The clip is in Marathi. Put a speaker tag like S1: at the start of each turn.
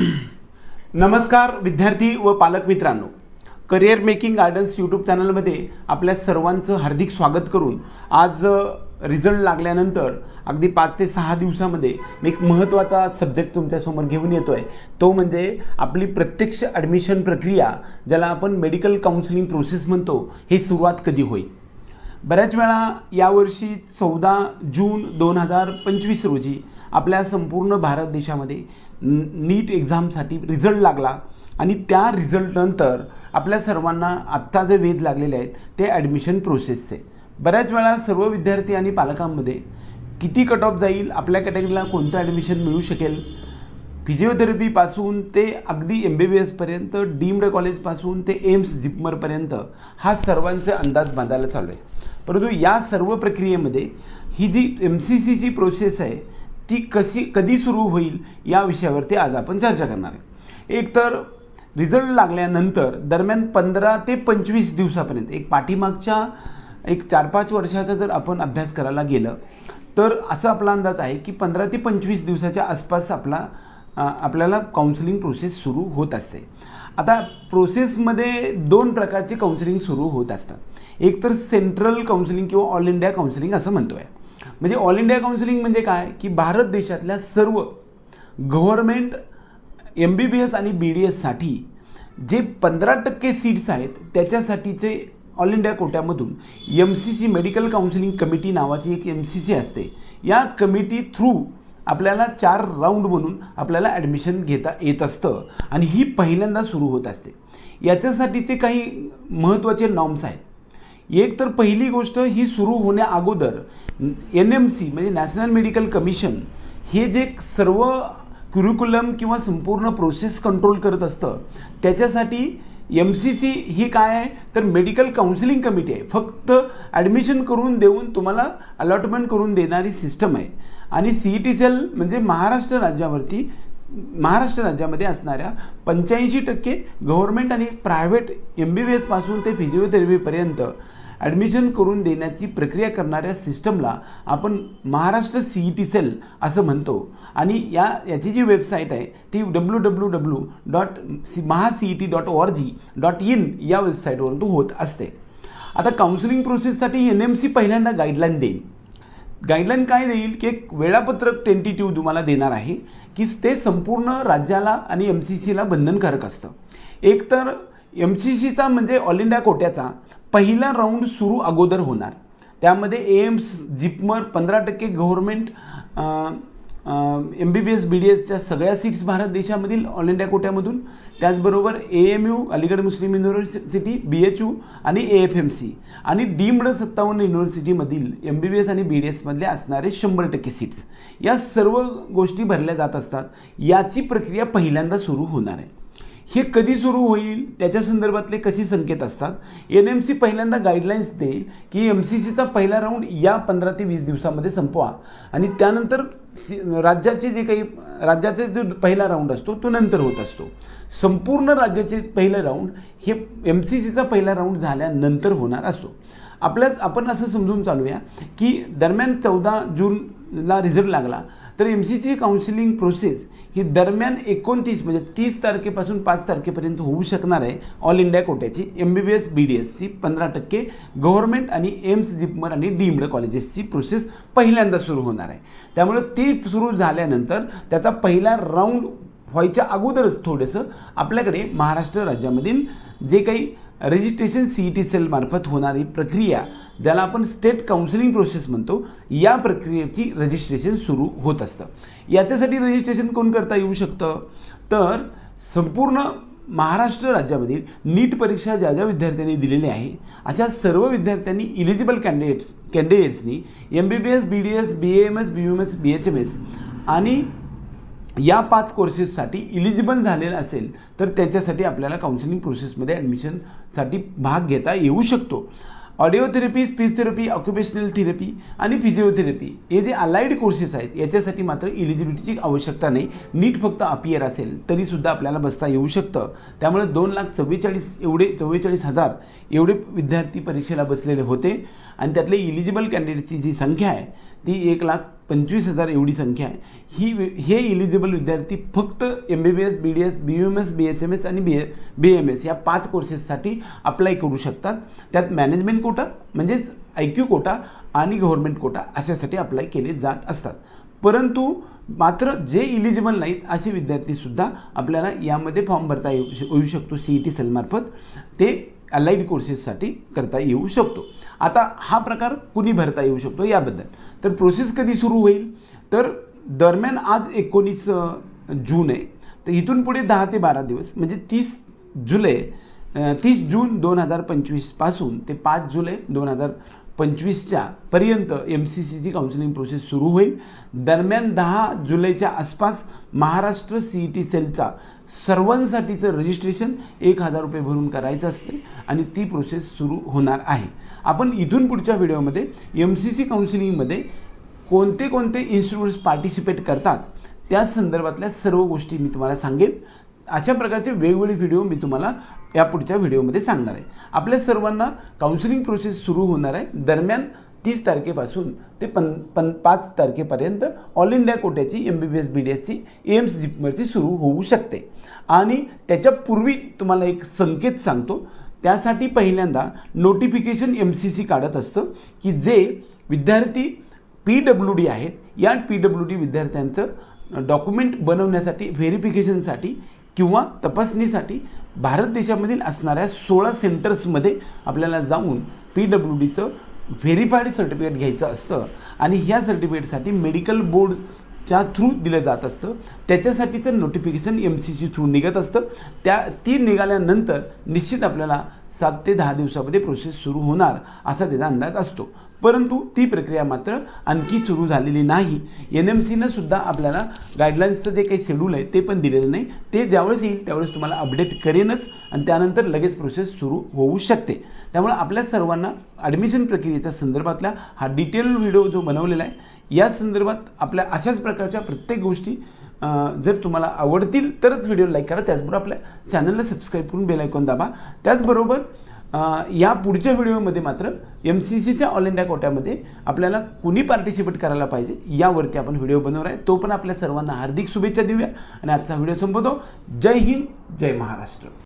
S1: नमस्कार विद्यार्थी व पालक मित्रांनो. करिअर मेकिंग गार्डन्स यूट्यूब चॅनलमध्ये आपल्या सर्वांचं हार्दिक स्वागत करून आज रिझल्ट लागल्यानंतर अगदी पाच ते सहा दिवसामध्ये मी एक महत्त्वाचा सब्जेक्ट तुमच्यासमोर घेऊन येतो आहे तो म्हणजे आपली प्रत्यक्ष ॲडमिशन प्रक्रिया ज्याला आपण मेडिकल काउन्सिलिंग प्रोसेस म्हणतो ही सुरुवात कधी होईल? बऱ्याच वेळा यावर्षी चौदा जून दोन हजार पंचवीस रोजी आपल्या संपूर्ण भारत देशामध्ये नीट एक्झामसाठी रिझल्ट लागला. आणि त्या रिझल्टनंतर आपल्या सर्वांना आत्ता जे वेध लागलेले आहेत ते ॲडमिशन प्रोसेसचे बऱ्याच वेळा सर्व विद्यार्थी आणि पालकांमध्ये किती कट ऑफ जाईल आपल्या कॅटेगरीला कोणतं ॲडमिशन मिळू शकेल? फिजिओथेरपीपासून ते अगदी एम बी बी एसपर्यंत डीम्ड कॉलेजपासून ते एम्स जिपमरपर्यंत हा सर्वांचे अंदाज बांधायला चालू आहे. परंतु या सर्व प्रक्रियेमध्ये ही जी एम सी सीची प्रोसेस आहे ती कशी कधी सुरू होईल या विषयावरती आज आपण चर्चा करणार आहे. एक तर रिझल्ट लागल्यानंतर दरम्यान पंधरा ते पंचवीस दिवसापर्यंत एक पाठीमागच्या एक चार पाच वर्षाचा जर आपण अभ्यास करायला गेलं तर असा आपला अंदाज आहे की पंधरा ते पंचवीस दिवसाच्या आसपास आपला आपल्याला काउन्सिलिंग प्रोसेस सुरू होत असते. आता प्रोसेसमध्ये दोन प्रकारचे काउन्सिलिंग सुरू होत असतात. एक तर सेंट्रल काउन्सिलिंग किंवा ऑल इंडिया काउन्सिलिंग असं म्हणतो आहे म्हणजे ऑल इंडिया काउन्सिलिंग म्हणजे काय? की भारत देशातल्या सर्व government M B B S आणि बी डी एससाठी जे पंधरा टक्के सीट्स आहेत त्याच्यासाठीचे all India कोट्यामधून M C C medical counselling committee नावाची एक एम सी सी असते. या कमिटी थ्रू आपल्याला चार राऊंड म्हणून आपल्याला ॲडमिशन घेता येत असतं. आणि ही पहिल्यांदा सुरू होत असते. याच्यासाठीचे काही महत्त्वाचे नॉर्म्स आहेत. एक तर पहिली गोष्ट ही सुरू होण्या अगोदर एन एम सी म्हणजे नॅशनल मेडिकल कमिशन हे जे सर्व क्युरिक्युलम किंवा संपूर्ण प्रोसेस कंट्रोल करत असतं त्याच्यासाठी एम सी सी ही काय आहे? तर मेडिकल काउन्सिलिंग कमिटी आहे. फक्त ॲडमिशन करून देऊन तुम्हाला अलॉटमेंट करून देणारी सिस्टम आहे. आणि सी ई टी सेल म्हणजे महाराष्ट्र राज्यावरती महाराष्ट्र राज्यामध्ये असणाऱ्या पंच्याऐंशी टक्के गव्हर्मेंट आणि प्रायव्हेट एम बी बी एसपासून ते फिजिओथेरपीपर्यंत ॲडमिशन करून देण्याची प्रक्रिया करणाऱ्या सिस्टमला आपण Maharashtra C E T cell असं म्हणतो. आणि या याची जी वेबसाईट आहे ती W W W dot C Maha C E T dot O R G dot in या वेबसाईटवरून तो होत असते. आता काउन्सिलिंग प्रोसेससाठी एन एम सी पहिल्यांदा गाईडलाईन देईल गाईडलाईन काय देईल? की एक वेळापत्रक टेंटेटिव्ह तुम्हाला देणार आहे की ते संपूर्ण राज्याला आणि एम सी सीला बंधनकारक असतं. एक तर एम सी सीचा म्हणजे ऑल इंडिया कोट्याचा पहिला राऊंड सुरू अगोदर होणार. त्यामध्ये एम्स जिपमर पंधरा टक्के government M B B S B D एसच्या सगळ्या सीट्स भारत देशामधील ऑल इंडिया कोट्यामधून. त्याचबरोबर A M U Aligarh Muslim university B H U आणि ए एफ एम सी आणि डीम्ड सत्तावन्न युनिव्हर्सिटीमधील एम बी बी एस आणि बी डी एसमधले असणारे शंभर टक्के सीट्स या सर्व गोष्टी भरल्या जात असतात. याची प्रक्रिया पहिल्यांदा सुरू होणार आहे. हे कधी सुरू होईल? त्याच्या संदर्भातले कसे संकेत असतात? एन एम सी पहिल्यांदा गाईडलाईन्स देईल की एम सी सीचा पहिला राऊंड या पंधरा ते वीस दिवसामध्ये संपवा. आणि त्यानंतर सी राज्याचे जे काही राज्याचा जो पहिला राऊंड असतो तो नंतर होत असतो. संपूर्ण राज्याचे पहिलं राऊंड हे एम सी सीचा पहिला राऊंड झाल्यानंतर होणार असतो. आपल्या आपण असं समजून चालूया की दरम्यान चौदा जूनला रिझल्ट लागला. तर M C C counselling process ही दरम्यान एकोणतीस म्हणजे तीस तारखेपासून पाच तारखेपर्यंत होऊ शकणार आहे. All India कोट्याची M B B S B D एसची पंधरा टक्के गव्हर्मेंट आणि एम्स जिपमर आणि डीम्ड कॉलेजेसची प्रोसेस पहिल्यांदा सुरू होणार आहे. त्यामुळे ती सुरू झाल्यानंतर त्याचा पहिला राऊंड व्हायच्या अगोदरच थोडंसं आपल्याकडे महाराष्ट्र राज्यामधील जे काही रजिस्ट्रेशन सी ई टी सेलमार्फत होणारी प्रक्रिया ज्याला आपण स्टेट काउन्सिलिंग प्रोसेस म्हणतो या प्रक्रियेची रजिस्ट्रेशन सुरू होत असतं. याच्यासाठी रजिस्ट्रेशन कोण करता येऊ शकतं? तर संपूर्ण महाराष्ट्र राज्यामधील नीट परीक्षा ज्या ज्या विद्यार्थ्यांनी दिलेली आहे अशा सर्व विद्यार्थ्यांनी eligible candidates कॅन्डिडेट्सनी M B B S B D S B M S B U M S B H M S आणि या पाच कोर्सेससाठी इलिजिबल झालेलं असेल तर त्याच्यासाठी आपल्याला काउन्सिलिंग प्रोसेसमध्ये ॲडमिशनसाठी भाग घेता येऊ शकतो. Audio therapy speech therapy occupational therapy आणि फिजिओथेरपी हे जे अलाइड कोर्सेस आहेत याच्यासाठी मात्र इलिजिबिलिटीची आवश्यकता नाही. नीट फक्त अपियर असेल तरीसुद्धा आपल्याला बसता येऊ शकतं. त्यामुळे दोन लाख चव्वेचाळीस एवढे चव्वेचाळीस हजार एवढे विद्यार्थी परीक्षेला बसलेले होते. आणि त्यातले इलिजिबल कॅन्डिडेटची जी संख्या आहे ती एक लाख पंचवीस हजार एवढी संख्या आहे. ही हे इलिजिबल विद्यार्थी फक्त M B B S B D S B U M S B H M S आणि B A B M S या पाच कोर्सेससाठी अप्लाय करू शकतात. त्यात मॅनेजमेंट कोटा म्हणजेच आय क्यू कोटा आणि गव्हर्मेंट कोटा अशासाठी अप्लाय केले जात असतात. परंतु मात्र जे इलिजिबल नाहीत असे विद्यार्थीसुद्धा आपल्याला यामध्ये फॉर्म भरता येऊ श- येऊ शकतो सी ई टी सेलमार्फत ते अलाईड कोर्सेससाठी करता येऊ शकतो. आता हा प्रकार कुणी भरता येऊ शकतो याबद्दल. तर प्रोसेस कधी सुरू होईल? तर दरम्यान आज एकोणीस जून आहे. तर इथून पुढे दहा ते बारा दिवस म्हणजे तीस जुलै तीस जून दोन हजार पंचवीसपासून ते पाच जुलै दोन हजार पंचवीसच्या पर्यंत एम सी सीची काउन्सिलिंग प्रोसेस सुरू होईल. दरम्यान दहा जुलैच्या आसपास महाराष्ट्र सी ई टी सेलचा सर्वांसाठीचं रजिस्ट्रेशन एक हजार रुपये भरून करायचं असते आणि ती प्रोसेस सुरू होणार आहे. आपण इथून पुढच्या व्हिडिओमध्ये एम सी सी काउन्सिलिंगमध्ये कोणते कोणते इन्स्टिट्यूट्स पार्टिसिपेट करतात त्या संदर्भातल्या सर्व गोष्टी मी तुम्हाला सांगेन. अशा प्रकारचे वेगवेगळे व्हिडिओ मी तुम्हाला या पुढच्या व्हिडिओमध्ये सांगणार आहे. आपल्या सर्वांना काउन्सिलिंग प्रोसेस सुरू होणार आहे. दरम्यान तीस तारखेपासून ते पन पन पाच तारखेपर्यंत all India कोट्याची M B B S B D एसची एम्स जिपमरची सुरू होऊ शकते. आणि त्याच्यापूर्वी तुम्हाला एक संकेत सांगतो. त्यासाठी पहिल्यांदा नोटिफिकेशन एम सी सी काढत असतं की जे विद्यार्थी पी डब्ल्यू डी आहेत या पी डब्ल्यू डी विद्यार्थ्यांचं डॉक्युमेंट बनवण्यासाठी व्हेरिफिकेशनसाठी किंवा तपासणीसाठी भारत देशामधील असणाऱ्या सोळा सेंटर्समध्ये आपल्याला जाऊन पी डब्ल्यू डीचं व्हेरीफाईड सर्टिफिकेट घ्यायचं असतं आणि ह्या सर्टिफिकेटसाठी मेडिकल बोर्डच्या थ्रू दिलं जात असतं. त्याच्यासाठीचं notification M C C through निघत असतं. त्या ती निघाल्यानंतर निश्चित आपल्याला सात ते दहा दिवसामध्ये प्रोसेस सुरू होणार असा त्याचा अंदाज असतो. परंतु ती प्रक्रिया मात्र आणखी सुरू झालेली नाही. एन एम सीनं सुद्धा आपल्याला गाईडलाईन्सचं जे काही शेड्यूल आहे ते पण दिलेलं नाही. ते ज्यावेळेस येईल त्यावेळेस तुम्हाला अपडेट करेनच आणि त्यानंतर लगेच प्रोसेस सुरू होऊ शकते. त्यामुळे आपल्या सर्वांना ॲडमिशन प्रक्रियेच्या संदर्भातला हा डिटेल व्हिडिओ जो बनवलेला आहे या संदर्भात आपल्या अशाच प्रकारच्या प्रत्येक गोष्टी जर तुम्हाला आवडतील तरच व्हिडिओ लाईक करा. त्याचबरोबर आपल्या चॅनलला सबस्क्राईब करून बेल आयकॉन दाबा. त्याचबरोबर या पुढच्या व्हिडिओमध्ये मात्र एम सी सीच्या ऑल इंडिया कोट्यामध्ये आपल्याला कुणी पार्टिसिपेट करायला पाहिजे यावरती आपण व्हिडिओ बनवणार आहे. तो पण आपल्या सर्वांना हार्दिक शुभेच्छा देऊया. आणि आजचा व्हिडिओ संपवतो. जय हिंद जय महाराष्ट्र.